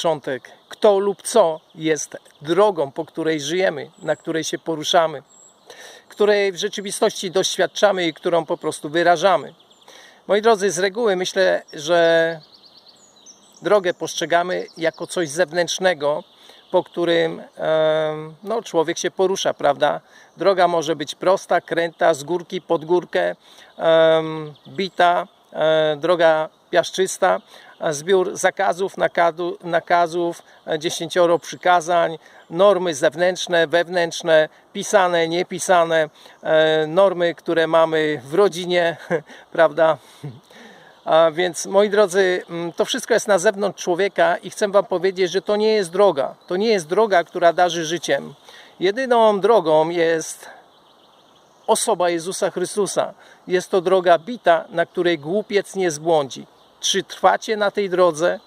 początek, kto lub co jest drogą, po której żyjemy, na której się poruszamy, której w rzeczywistości doświadczamy i którą po prostu wyrażamy. Moi drodzy, z reguły myślę, że drogę postrzegamy jako coś zewnętrznego, po którym no, człowiek się porusza, prawda? Droga może być prosta, kręta, z górki pod górkę, bita, droga piaszczysta, a zbiór zakazów, nakadu, nakazów, e, dziesięcioro przykazań, normy zewnętrzne, wewnętrzne, pisane, niepisane, e, normy, które mamy w rodzinie, prawda? A więc moi drodzy, mm, to wszystko jest na zewnątrz człowieka i chcę Wam powiedzieć, że to nie jest droga. To nie jest droga, która darzy życiem. Jedyną drogą jest osoba Jezusa Chrystusa. Jest to droga bita, na której głupiec nie zbłądzi. Czy trwacie na tej drodze?